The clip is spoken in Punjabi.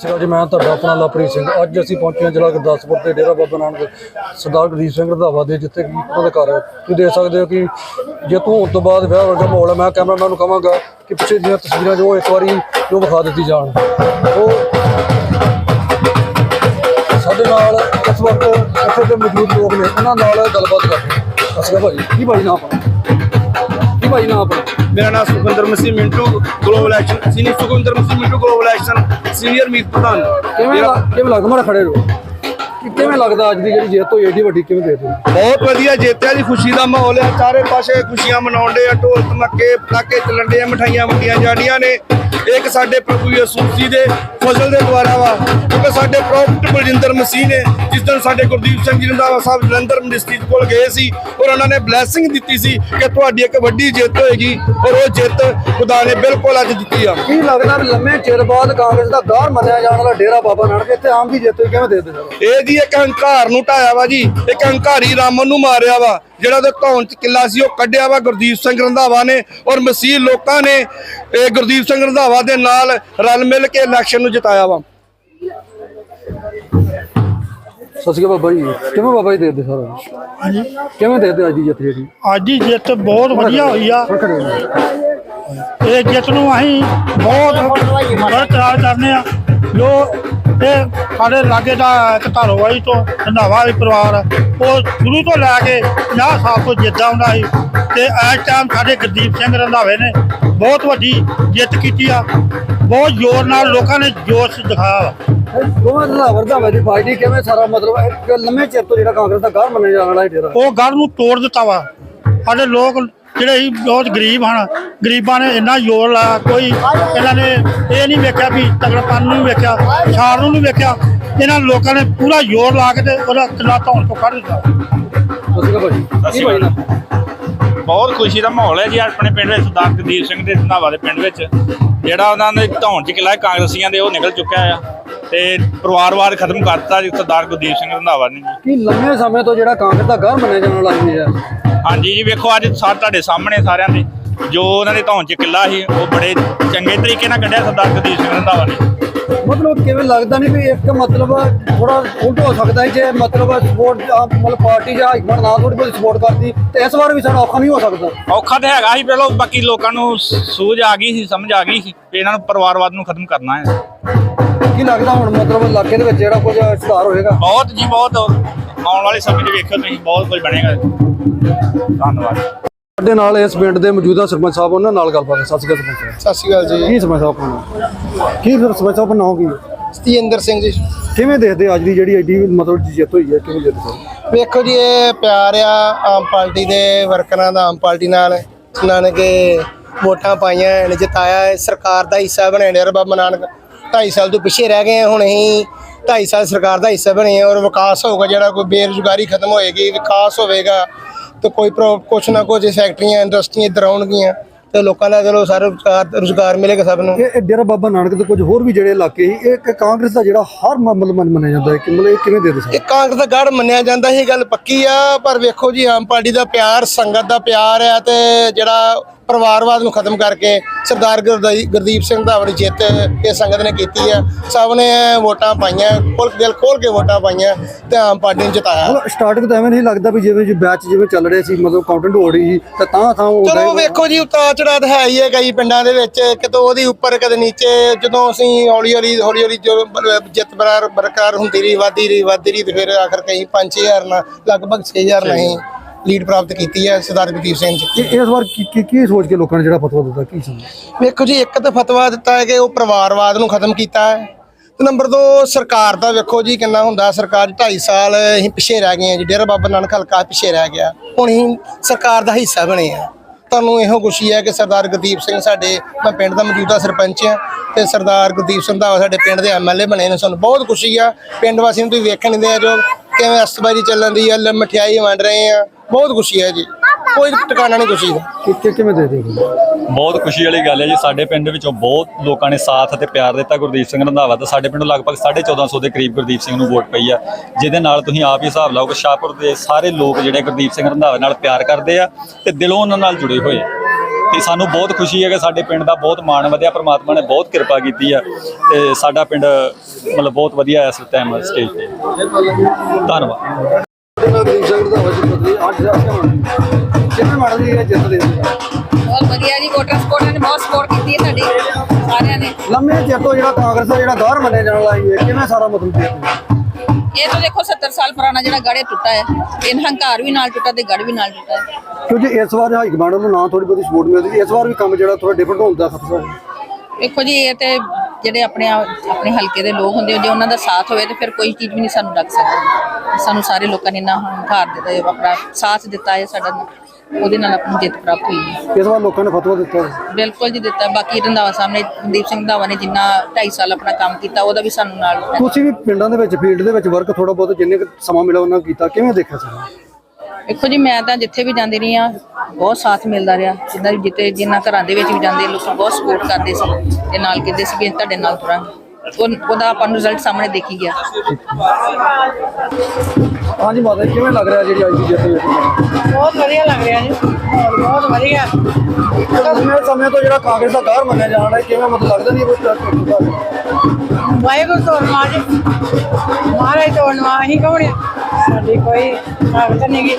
ਸਰ ਜੀ, ਮੈਂ ਤੁਹਾਡਾ ਆਪਣਾ ਲਵਪ੍ਰੀਤ ਸਿੰਘ। ਅੱਜ ਅਸੀਂ ਪਹੁੰਚੇ ਹਾਂ ਜ਼ਿਲ੍ਹਾ ਗੁਰਦਾਸਪੁਰ ਦੇ ਡੇਰਾ ਬਾਬਾ ਨਾਨਕ ਸਰਦਾਰ ਗੁਰਦੀਪ ਸਿੰਘ ਰੰਧਾਵਾ ਦੇ, ਜਿੱਥੇ ਕਿ ਉਹਨਾਂ ਦੇ ਘਰ ਹੈ। ਤੁਸੀਂ ਦੇਖ ਸਕਦੇ ਹੋ ਕਿ ਜੇ ਤੂੰ ਹੋਣ ਤੋਂ ਬਾਅਦ ਵਿਆਹ ਵਰਗਾ ਮਾਹੌਲ ਹੈ, ਮੈਂ ਕੈਮਰਾਮੈਨ ਨੂੰ ਕਹਾਂਗਾ ਕਿ ਪਿੱਛੇ ਦੀਆਂ ਤਸਵੀਰਾਂ ਜੋ ਇੱਕ ਵਾਰੀ ਜੋ ਵਿਖਾ ਦਿੱਤੀ ਜਾਣ। ਉਹ ਸਾਡੇ ਨਾਲ ਇਸ ਵਕਤ ਇੱਥੇ ਦੇ ਮੌਜੂਦ ਲੋਕ ਨੇ, ਉਹਨਾਂ ਨਾਲ ਗੱਲਬਾਤ ਕਰਦੇ ਹਾਂ। ਅਸਲ ਭਾਜੀ। ਕੀ ਭਾਈ ਨਾਮ ਆਪਣਾ? ਕੀ ਭਾਈ ਨਾਮ ਆਪਣਾ? ਮੇਰਾ ਨਾਮ Sukhwinder Masih Mintu global action senior Sukhwinder Masih Mintu global action senior ਮੀਤ ਪ੍ਰਧਾਨ। ਕਿਵੇਂ ਮੇਰਾ- ਲੱਗ- ਕਿਵੇਂ ਲੱਗਦਾ ਮਾੜਾ ਖੜੇ ਰਹੋ? ਕਿ ਕਿਵੇਂ ਲੱਗਦਾ ਅੱਜ ਦੀ ਜਿਹੜੀ ਜਿੱਤ ਹੋਈ ਏਡੀ ਵੱਡੀ ਕਿਵੇਂ ਦੇਖਦੇ ਹੋ? ਬਹੁਤ ਵਧੀਆ ਜੇਤਿਆ ਦੀ ਖੁਸ਼ੀ ਦਾ ਮਾਹੌਲ ਹੈ ਚਾਰੇ ਪਾਸੇ ਖੁਸ਼ੀਆਂ ਮਨਾਉਂਦੇ ਆ ਢੋਲ ਧਮੱਕੇ ਪਟਾਕੇ ਚੱਲਣ ਆ ਮਠਾਈਆਂ ਵੰਡੀਆਂ ਜਾਂਦੀਆਂ ਨੇ। ਇੱਕ ਸਾਡੇ ਪ੍ਰਭੂ ਯਿਸੂ ਜੀ ਦੇ ਫਜ਼ਲ ਦੇ ਦੁਆਰਾ ਵਾ ਕਿਉਂਕਿ ਸਾਡੇ ਪ੍ਰੋਫਟ ਬਲਜਿੰਦਰ ਮਸੀਹ ਨੇ ਜਿਸ ਦਿਨ ਸਾਡੇ ਗੁਰਦੀਪ ਸਿੰਘ ਜੀ ਰੰਧਾਵਾ ਸਾਹਿਬ ਜਲੰਧਰ ਮਿਨਿਸਟਰੀ ਕੋਲ ਗਏ ਸੀ ਔਰ ਉਹਨਾਂ ਨੇ ਬਲੇਸਿੰਗ ਦਿੱਤੀ ਸੀ ਕਿ ਤੁਹਾਡੀ ਇੱਕ ਵੱਡੀ ਜਿੱਤ ਹੋਏਗੀ ਔਰ ਉਹ ਜਿੱਤ ਖੁਦਾ ਨੇ ਬਿਲਕੁਲ ਅੱਜ ਦਿੱਤੀ ਆ। ਕੀ ਲੱਗਦਾ ਲੰਮੇ ਚਿਰ ਬਾਅਦ ਕਾਂਗਰਸ ਦਾ ਗਾਰ ਮੰਨਿਆ ਜਾਣ ਵਾਲਾ ਡੇਰਾ ਬਾਬਾ ਨਾਨਕ ਇੱਥੇ ਆਮ ਦੀ ਜਿੱਤ ਹੋਈ ਕਿਵੇਂ ਦੇਖਦੇ ਸਰ ਇਹ ਜੀ ਇੱਕ ਹੰਕਾਰ ਨੂੰ ਢਾਇਆ ਵਾ ਜੀ ਇੱਕ ਹੰਕਾਰੀ ਰਾਮਨ ਨੂੰ ਮਾਰਿਆ ਵਾ ਜਿਹੜਾ ਉਹਦੇ ਧੌਣ ਚ ਕਿੱਲਾ ਸੀ ਉਹ ਕੱਢਿਆ ਵਾ ਗੁਰਦੀਪ ਸਿੰਘ ਰੰਧਾਵਾ ਨੇ ਔਰ ਮਸੀਹ ਲੋਕਾਂ ਨੇ ਇਹ ਗੁਰਦੀਪ ਸਿੰਘ ਰੰਧਾਵਾ ਦੇ ਨਾਲ ਰਲ ਮਿਲ ਕੇ ਇਲੈਕਸ਼ਨ ਨੂੰ ਜਿਤਾਇਆ ਵਾ। ਸਤਿ ਸ਼੍ਰੀ ਅਕਾਲ ਬਾਬਾ ਜੀ। ਕਿਵੇਂ ਬਾਬਾ ਜੀ ਦੇਖਦੇ ਸਰ ਹਾਂਜੀ। ਕਿਵੇਂ ਦੇਖਦੇ ਅੱਜ ਦੀ ਜਿੱਤ ਜਿਹੜੀ? ਅੱਜ ਦੀ ਜਿੱਤ ਬਹੁਤ ਵਧੀਆ ਹੋਈ ਆ। ਹੋ। ਇਹ ਜਿੱਤ ਨੂੰ ਅਸੀਂ ਬਹੁਤ ਬਰਕਰਾਰ ਕਰਨੇ ਆ। ਜੋ ਇਹ ਸਾਡੇ ਲਾਗੇ ਦਾ ਇੱਕ ਧਾਰੋਵਾਈ ਤੋਂ ਰੰਧਾਵਾ ਵੀ ਪਰਿਵਾਰ। ਉਹ ਸ਼ੁਰੂ ਤੋਂ ਲੈ ਕੇ 50 ਸਾਲ ਤੋਂ ਜਿੱਦਾਂ ਹੁੰਦਾ ਸੀ। ਤੇ ਇਸ ਟਾਈਮ ਸਾਡੇ ਗੁਰਦੀਪ ਸਿੰਘ ਰੰਧਾਵੇ ਨੇ ਬਹੁਤ ਵੱਡੀ ਜਿੱਤ ਕੀਤੀ ਆ। ਬਹੁਤ ਜ਼ੋਰ ਨਾਲ ਲੋਕਾਂ ਨੇ ਜੋਸ਼ ਦਿਖਾਇਆ ਦੋਵਾਂ ਦਾ ਵਰਦਾ ਦੀ ਪਾਰਟੀ ਕਿਵੇਂ ਸਾਰਾ ਮਤਲਬ ਲੰਮੇ ਚਿਰ ਤੋਂ ਜਿਹੜਾ ਕਾਂਗਰਸ ਦਾ ਗਾਰ ਮੰਨਿਆ ਜਾਣ ਵਾਲਾ ਡੇਰਾ? ਉਹ ਗੱਲ ਨੂੰ ਤੋੜ ਦਿੱਤਾ ਵਾ। ਸਾਡੇ ਲੋਕ ਜਿਹੜੇ ਸੀ ਬਹੁਤ ਗਰੀਬ ਹਨ ਗਰੀਬਾਂ ਨੇ ਇੰਨਾ ਜ਼ੋਰ ਲਾਇਆ ਕੋਈ ਇਹਨਾਂ ਨੇ ਇਹ ਨਹੀਂ ਵੇਖਿਆ ਵੀ ਤਗੜਪਨ ਨੂੰ ਵੇਖਿਆ ਛਾੜ ਨੂੰ ਨਹੀਂ ਵੇਖਿਆ। ਇਹਨਾਂ ਲੋਕਾਂ ਨੇ ਪੂਰਾ ਜ਼ੋਰ ਲਾ ਕੇ ਤੇ ਉਹਦਾ ਕਿਲਾ ਧੌਣ ਤੋਂ ਕੱਢ ਦਿੱਤਾ। ਸਤਿ ਸ਼੍ਰੀ ਅਕਾਲ ਬਹੁਤ ਖੁਸ਼ੀ ਦਾ ਮਾਹੌਲ ਹੈ ਜੀ ਆਪਣੇ ਪਿੰਡ ਵਿੱਚ ਸਰਦਾਰ ਗੁਰਦੀਪ ਸਿੰਘ ਦੇ ਧਨਾਵਾ ਦੇ ਪਿੰਡ ਵਿੱਚ। ਜਿਹੜਾ ਉਹਨਾਂ ਨੇ ਧੌਣ ਚ ਕਿਲਾ ਕਾਂਗਰਸੀਆਂ ਦੇ ਉਹ ਨਿਕਲ ਚੁੱਕਿਆ ਆ। ਤੇ ਪਰਿਵਾਰਵਾਦ ਖਤਮ ਕਰਤਾ ਜੀ ਸਰਦਾਰ ਗੁਰਦੀਪ ਸਿੰਘ ਰੰਧਾਵਾ ਨੇ ਜੀ। ਕੀ ਲੰਮੇ ਸਮੇਂ ਤੋਂ ਜਿਹੜਾ ਕਾਂਗਰਸ ਦਾ ਗਾਰ ਮੰਨਿਆ ਜਾਣ ਵਾਲਾ ਹੈ? ਹਾਂਜੀ ਜੀ ਵੇਖੋ ਅੱਜ ਸਾ ਤੁਹਾਡੇ ਸਾਹਮਣੇ ਸਾਰਿਆਂ ਦੇ ਜੋ ਉਹਨਾਂ ਦੇ ਧੌਣ ਚ ਕਿਲਾ ਸੀ ਉਹ ਬੜੇ ਚੰਗੇ ਤਰੀਕੇ ਨਾਲ ਕੱਢਿਆ ਸਰਦਾਰ ਗੁਰਦੀਪ ਸਿੰਘ ਰੰਧਾਵਾ ਨੇ। ਮਤਲਬ ਕਿਵੇਂ ਲੱਗਦਾ ਨਹੀਂ ਵੀ ਇੱਕ ਮਤਲਬ ਥੋੜਾ ਉਲਟ ਹੋ ਸਕਦਾ ਹੈ ਜੇ ਮਤਲਬ ਸਪੋਰਟ ਮਤਲਬ ਪਾਰਟੀ ਜਾਂ ਹਾਈਕਮਾਂਡ ਨਾ ਥੋੜੀ ਬਹੁਤ ਸਪੋਰਟ ਕਰਦੀ ਤੇ ਇਸ ਵਾਰ ਵੀ ਸਾਡਾ ਔਖਾ ਨਹੀਂ ਹੋ ਸਕਦਾ। ਔਖਾ ਤੇ ਹੈਗਾ ਸੀ ਪਹਿਲਾਂ ਬਾਕੀ ਲੋਕਾਂ ਨੂੰ ਸੂਝ ਆ ਗਈ ਸੀ ਸਮਝ ਆ ਗਈ ਸੀ ਵੀ ਇਹਨਾਂ ਨੂੰ ਪਰਿਵਾਰਵਾਦ ਨੂੰ ਖਤਮ ਕਰਨਾ ਹੈ। ਕੀ ਲੱਗਦਾ ਹੁਣ ਮਤਲਬ ਇਲਾਕੇ ਦੇ ਵਿੱਚ ਜਿਹੜਾ ਕੁਝ ਸੁਧਾਰ ਹੋਏਗਾ? ਬਹੁਤ ਜੀ ਬਹੁਤ ਆਉਣ ਵਾਲੇ ਸਮੇਂ 'ਚ ਵੇਖਿਓ ਤੁਸੀਂ ਬਹੁਤ ਕੁਝ ਬਣੇਗਾ। ਧੰਨਵਾਦ। ਸਾਡੇ ਨਾਲ ਇਸ ਪਿੰਡ ਦੇ ਮੌਜੂਦਾ ਸਰਪੰਚ ਸਾਹਿਬ ਉਹਨਾਂ ਨਾਲ ਗੱਲਬਾਤ ਹੈ। ਸਤਿ ਸ਼੍ਰੀ ਅਕਾਲ ਸਰਪੰਚ ਸਤਿ ਸ਼੍ਰੀ ਅਕਾਲ ਜੀ। ਕੀ ਸਰਪੰਚ ਸਾਹਿਬ ਆਪਣਾ ਕੀ ਫਿਰ ਸਰਪੰਚ ਸਾਹਿਬ ਨਾਮ ਕੀ? ਹੈ? ਸਤਿੰਦਰ ਸਿੰਘ ਜੀ। ਕਿਵੇਂ ਦੇਖਦੇ ਅੱਜ ਦੀ ਜਿਹੜੀ ਐਡੀ ਮਤਲਬ ਜਿੱਤ ਹੋਈ ਹੈ? ਕਿਵੇਂ ਦੇਖਦੇ ਸਰ ਵੇਖੋ ਜੀ ਇਹ ਪਿਆਰ ਆ ਆਮ ਪਾਰਟੀ ਦੇ ਵਰਕਰਾਂ ਦਾ ਆਮ ਪਾਰਟੀ ਨਾਲ ਜਿਨ੍ਹਾਂ ਨੇ ਕਿ ਵੋਟਾਂ ਪਾਈਆਂ ਨੇ ਜਿਤਾਇਆ। ਹੈ ਸਰਕਾਰ ਦਾ ਹਿੱਸਾ ਬਣੇ ਨੇ ਬਾਬਾ ਨਾਨਕ। 2.5 ਸਾਲ ਤੋਂ ਪਿੱਛੇ ਰਹਿ ਗਏ ਹਾਂ, ਹੁਣ ਅਸੀਂ 2.5 ਸਾਲ ਸਰਕਾਰ ਦਾ ਹਿੱਸਾ ਬਣੇ ਹਾਂ ਔਰ ਵਿਕਾਸ ਹੋਊਗਾ ਜਿਹੜਾ ਕੋਈ ਬੇਰੁਜ਼ਗਾਰੀ ਖਤਮ ਹੋਏਗੀ ਵਿਕਾਸ ਹੋਵੇਗਾ। ਤੇ ਕੋਈ ਕੁਛ ਨਾ ਕੁਛ ਫੈਕਟਰੀਆਂ ਇੰਡਸਟਰੀਆਂ ਇੱਧਰ ਆਉਣਗੀਆਂ ਤੇ ਲੋਕਾਂ ਦਾ ਚਲੋ ਸਾਰਾ ਰੁਜ਼ਗਾਰ ਮਿਲੇਗਾ ਸਭ ਨੂੰ। ਇਹ ਡੇਰਾ ਬਾਬਾ ਨਾਨਕ ਦੇ ਕੁਝ ਹੋਰ ਵੀ ਜਿਹੜੇ ਇਲਾਕੇ ਸੀ ਇਹ ਕਾਂਗਰਸ ਦਾ ਜਿਹੜਾ ਹਰ ਮੰਨ- ਮੰਨਿਆ ਜਾਂਦਾ ਹੈ ਕਿ ਮਤਲਬ ਇਹ ਕਿਵੇਂ ਦੇਖਦੇ ਸਰ ਇਹ ਕਾਂਗਰਸ ਦਾ ਗੜ ਮੰਨਿਆ ਜਾਂਦਾ ਇਹ ਗੱਲ ਪੱਕੀ ਆ ਪਰ ਵੇਖੋ ਜੀ ਆਮ ਪਾਰਟੀ ਦਾ ਪਿਆਰ ਸੰਗਤ ਦਾ ਪਿਆਰ ਆ ਤੇ ਜਿਹੜਾ ਪਰਿਵਾਰਵਾਦ ਨੂੰ ਖਤਮ ਕਰਕੇ ਸਰਦਾਰ ਗੁਰਦੀਪ ਸਿੰਘ ਦਾ ਆਪਣੀ ਜਿੱਤ ਇਹ ਸੰਗਤ ਨੇ ਕੀਤੀ ਆ ਸਭ ਨੇ ਵੋਟਾਂ ਪਾਈਆਂ ਖੋਲ ਦਿਲ ਖੋਲ ਕੇ ਵੋਟਾਂ ਪਾਈਆਂ ਤੇ ਆਮ ਪਾਰਟੀ ਨੂੰ ਜਿਤਾਇਆ। ਸਟਾਰਟਿੰਗ ਤਾਂ ਐਵੇਂ ਨਹੀਂ ਲੱਗਦਾ ਵੀ ਜਿਵੇਂ ਜੀ ਬੈਚ ਜਿਵੇਂ ਚੱਲ ਰਹੇ ਸੀ ਮਤਲਬ ਕਾਊਂਟੈਂਟ ਹੋ ਰਹੀ ਸੀ ਤਾਂ ਤਾਂ ਤਾਂ ਚਲੋ ਵੇਖੋ ਜੀ ਉਤਾਰ ਚੜਾਅ ਤਾਂ ਹੈ ਹੀ ਹੈ ਕਈ ਪਿੰਡਾਂ ਦੇ ਵਿੱਚ ਕਿਤੋਂ ਉਹਦੀ ਉੱਪਰ ਕਦੇ ਨੀਚੇ ਜਦੋਂ ਅਸੀਂ ਹੌਲੀ ਹੌਲੀ ਹੌਲੀ ਹੌਲੀ ਜਿੱਤ ਬਰਾਰ ਬਰਕਰਾਰ ਹੁੰਦੀ ਰਹੀ ਵਾਦੀ ਰਹੀ ਵਾਦੀ ਰਹੀ ਤੇ ਫਿਰ ਆਖਰ ਕਈ 5-6000 ਨਾਲ ਲਗਭਗ 6000 ਨਹੀਂ। ਲੀਡ ਪ੍ਰਾਪਤ ਕੀਤੀ ਹੈ ਸਰਦਾਰ ਗੁਰਦੀਪ ਸਿੰਘ ਜੀ। ਕਿ ਇਸ ਵਾਰ ਕੀ ਕੀ- ਕੀ ਸੋਚ ਕੇ ਲੋਕਾਂ ਨੇ ਜਿਹੜਾ ਫਤਵਾ ਦਿੱਤਾ? ਕੀ ਸਮਝ ਵੇਖੋ ਜੀ ਇੱਕ ਤਾਂ ਫਤਵਾ ਦਿੱਤਾ ਹੈ ਕਿ ਉਹ ਪਰਿਵਾਰਵਾਦ ਨੂੰ ਖਤਮ ਕੀਤਾ ਹੈ। ਤੇ ਨੰਬਰ 2 ਸਰਕਾਰ ਦਾ ਵੇਖੋ ਜੀ ਕਿੰਨਾ ਹੁੰਦਾ। ਸਰਕਾਰ 2.5 ਸਾਲ ਅਸੀਂ ਪਿੱਛੇ ਰਹਿ ਗਏ ਹਾਂ ਜੀ। ਡੇਰਾ ਬਾਬਾ ਨਾਨਕ ਹਲਕਾ ਪਿੱਛੇ ਰਹਿ ਗਿਆ। ਹੁਣ ਅਸੀਂ ਸਰਕਾਰ ਦਾ ਹਿੱਸਾ ਬਣੇ ਆ ਤੁਹਾਨੂੰ ਇਹੋ ਖੁਸ਼ੀ ਹੈ ਕਿ ਸਰਦਾਰ ਗੁਰਦੀਪ ਸਿੰਘ ਸਾਡੇ ਮੈਂ ਪਿੰਡ ਦਾ ਮੌਜੂਦਾ ਸਰਪੰਚ ਹਾਂ ਤੇ ਸਰਦਾਰ ਗੁਰਦੀਪ ਸਿੰਘ ਦਾ ਸਾਡੇ ਪਿੰਡ ਦੇ ਐਮਐਲਏ ਬਣੇ ਨੇ। ਸਾਨੂੰ ਬਹੁਤ ਖੁਸ਼ੀ ਆ। ਪਿੰਡ ਵਾਸੀਆਂ ਨੂੰ ਤੁਸੀਂ ਵੇਖਣ ਆ ਜੋ ਕਿਵੇਂ ਅਸਤਬਾਜੀ ਚੱਲਣ ਦੀ ਆ ਲ- ਮਠਿਆਈ ਵੰਡ ਰਹੇ ਆ। ਬਹੁਤ ਖੁਸ਼ੀ ਹੈ ਜੀ। ਕੋਈ ਟਿਕਾਣਾ ਨਹੀਂ ਖੁਸ਼ੀ ਦਾ। ਕਿ ਕਿਵੇਂ ਦੇਖਦੇ ਹੋ? ਬਹੁਤ ਖੁਸ਼ੀ ਵਾਲੀ ਗੱਲ ਹੈ ਜੀ। ਸਾਡੇ ਪਿੰਡ ਵਿੱਚੋਂ ਬਹੁਤ ਲੋਕਾਂ ਨੇ ਸਾਥ ਅਤੇ ਪਿਆਰ ਦਿੱਤਾ ਗੁਰਦੀਪ ਸਿੰਘ ਰੰਧਾਵਾ ਦਾ। ਸਾਡੇ ਪਿੰਡੋਂ ਲਗਭਗ 1450 ਦੇ ਕਰੀਬ ਗੁਰਦੀਪ ਸਿੰਘ ਨੂੰ ਵੋਟ ਪਈ ਆ। ਜਿਹਦੇ ਨਾਲ ਤੁਸੀਂ ਆਪ ਹੀ ਹਿਸਾਬ ਲਾਓ ਕਿ ਸ਼ਾਹਪੁਰ ਦੇ ਸਾਰੇ ਲੋਕ ਜਿਹੜੇ ਗੁਰਦੀਪ ਸਿੰਘ ਰੰਧਾਵਾ ਨਾਲ ਪਿਆਰ ਕਰਦੇ ਆ ਤੇ ਦਿਲੋਂ ਉਹਨਾਂ ਨਾਲ ਜੁੜੇ ਹੋਏ ਆ। ਤੇ ਸਾਨੂੰ ਬਹੁਤ ਖੁਸ਼ੀ ਹੈ ਕਿ ਸਾਡੇ ਪਿੰਡ ਦਾ ਬਹੁਤ ਮਾਣ ਵਧਿਆ। ਪ੍ਰਮਾਤਮਾ ਨੇ ਬਹੁਤ ਕਿਰਪਾ ਕੀਤੀ ਆ ਤੇ ਸਾਡਾ ਪਿੰਡ ਮਤਲਬ ਬਹੁਤ ਵਧੀਆ ਇਸ ਟਾਈਮ ਸਟੇਜ ਤੇ ਧੰਨਵਾਦ। ਅੱਜ ਜਾ ਕਿਵੇਂ ਮੈਡਮ ਜੀ ਜਿੱਤ ਦੇ ਬਹੁਤ ਵਧੀਆ ਜੀ ਵੋਟਰ ਸਪੋਰਟ ਨੇ ਬਹੁਤ ਸਪੋਰਟ ਕੀਤੀ ਹੈ ਸਾਡੀ ਸਾਰਿਆਂ ਨੇ। ਲੰਮੇ ਚਿਰ ਤੋਂ ਜਿਹੜਾ ਕਾਂਗਰਸ ਦਾ ਜਿਹੜਾ ਗੌਰ ਮੰਨਿਆ ਜਾਣ ਵਾਲਾ ਹੈ ਕਿਵੇਂ ਸਾਰਾ ਮਤਲਬ ਇਹ ਤਾਂ ਦੇਖੋ 70 ਸਾਲ ਪੁਰਾਣਾ ਜਿਹੜਾ ਗੜੇ ਟੁੱਟਾ ਹੈ। ਇਹ ਹੰਕਾਰ ਵੀ ਨਾਲ ਟੁੱਟਾ ਤੇ ਗੜ ਵੀ ਨਾਲ ਟੁੱਟਾ ਹੈ। ਕਿਉਂਕਿ ਇਸ ਵਾਰ ਹਾਈ ਕਮਾਂਡ ਨੂੰ ਨਾ ਥੋੜੀ ਬਹੁਤੀ ਸਪੋਰਟ ਮਿਲਦੀ ਇਸ ਵਾਰ ਵੀ ਕੰਮ ਜਿਹੜਾ ਥੋੜਾ ਡਿਫਰੈਂਟ ਹੋਣ ਦਾ ਖਤਰਾ ਹੈ ਦੇਖੋ ਜੀ ਇਹ ਤੇ ਜਿਹੜੇ ਆਪਣੇ ਆਪ- ਆਪਣੇ ਹਲਕੇ ਦੇ ਲੋਕ ਹੁੰਦੇ ਜੇ ਉਹਨਾਂ ਦਾ ਸਾਥ ਹੋਵੇ ਤੇ ਫਿਰ ਕੋਈ ਚੀਜ਼ ਵੀ ਨਹੀਂ ਸਾਨੂੰ ਲੱਗ ਸਕਦੀ। ਸਾਨੂੰ ਸਾਰੇ ਲੋਕਾਂ ਨੇ ਇੰਨਾ ਹੰਕਾਰ ਦਿੱਤਾ ਆਪਣਾ ਸਾਥ ਦਿੱਤਾ ਹੈ ਸਾਡਾ ਉਹਦੇ ਨਾਲ ਆਪਣੀ ਜਿੱਤ ਪ੍ਰਾਪਤ ਹੋਈ ਹੈ। ਇਸ ਵਾਰ ਲੋਕਾਂ ਨੇ ਫਤਵਾ ਦਿੱਤਾ। ਬਿਲਕੁਲ ਜੀ ਦਿੱਤਾ। ਬਾਕੀ ਰੰਧਾਵਾ ਸਾਹਿਬ ਨੇ ਮਨਦੀਪ ਸਿੰਘ ਰੰਧਾਵਾ ਨੇ ਜਿੰਨਾ 2.5 ਸਾਲ ਆਪਣਾ ਕੰਮ ਕੀਤਾ ਉਹਦਾ ਵੀ ਸਾਨੂੰ ਨਾਲ ਤੁਸੀਂ ਵੀ ਪਿੰਡਾਂ ਦੇ ਵਿੱਚ ਫੀਲਡ ਦੇ ਵਿੱਚ ਵਰਕ ਥੋੜਾ ਬਹੁਤ ਜਿੰਨੇ ਸਮਾਂ ਮਿਲਿਆ ਉਹਨਾਂ ਕੀਤਾ। ਕਿਵੇਂ ਦੇਖਿਆ ਸਰ ਦੇਖੋ ਜੀ ਮੈਂ ਤਾਂ ਜਿੱਥੇ ਵੀ ਜਾਂਦੀ ਰਹੀ ਆ ਬਹੁਤ ਸਾਥ ਮਿਲਦਾ ਰਿਹਾ। ਜਿੱਦਾਂ ਵੀ ਜਿੱਤੇ ਜਿੰਨਾ ਘਰਾਂ ਦੇ ਵਿੱਚ ਵੀ ਜਾਂਦੇ ਲੋਕ ਬਹੁਤ ਸਪੋਰਟ ਕਰਦੇ ਸੀ ਤੇ ਨਾਲ ਕਹਿੰਦੇ ਸੀ ਵੀ ਤੁਹਾਡੇ ਨਾਲ ਤੁਰਾਂਗੇ। ਉਹ- ਉਹਦਾ ਆਪਾਂ ਨੂੰ ਰਿਜ਼ਲਟ ਸਾਹਮਣੇ ਦੇਖੀ ਗਿਆ। ਹਾਂਜੀ ਮਾਤਾ ਕਿਵੇਂ ਲੱਗ ਰਿਹਾ ਜਿਹੜੀ ਅੱਜ ਦੀ ਜਿੱਤ ਹੈ ਬਹੁਤ ਵਧੀਆ ਲੱਗ ਰਿਹਾ ਜੀ। ਬਹੁਤ ਵਧੀਆ। ਸਮੇਂ ਤੋਂ ਜਿਹੜਾ ਕਾਂਗਰਸ ਦਾ ਗੌਰ ਮੰਨਿਆ ਜਾਣ ਹੈ ਕਿਵੇਂ ਮਤਲਬ ਲੱਗਦਾ ਨਹੀਂ ਕੋਈ ਵਾਹਿਗੁਰੂ ਤੋੜਨਾ ਜੀ। ਮਹਾਰਾਜ ਤੋੜਨਾ ਅਸੀਂ ਕੌਣ ਆ? ਸਾਡੀ ਕੋਈ ਤਾਕਤ ਨਹੀਂ ਗੀ।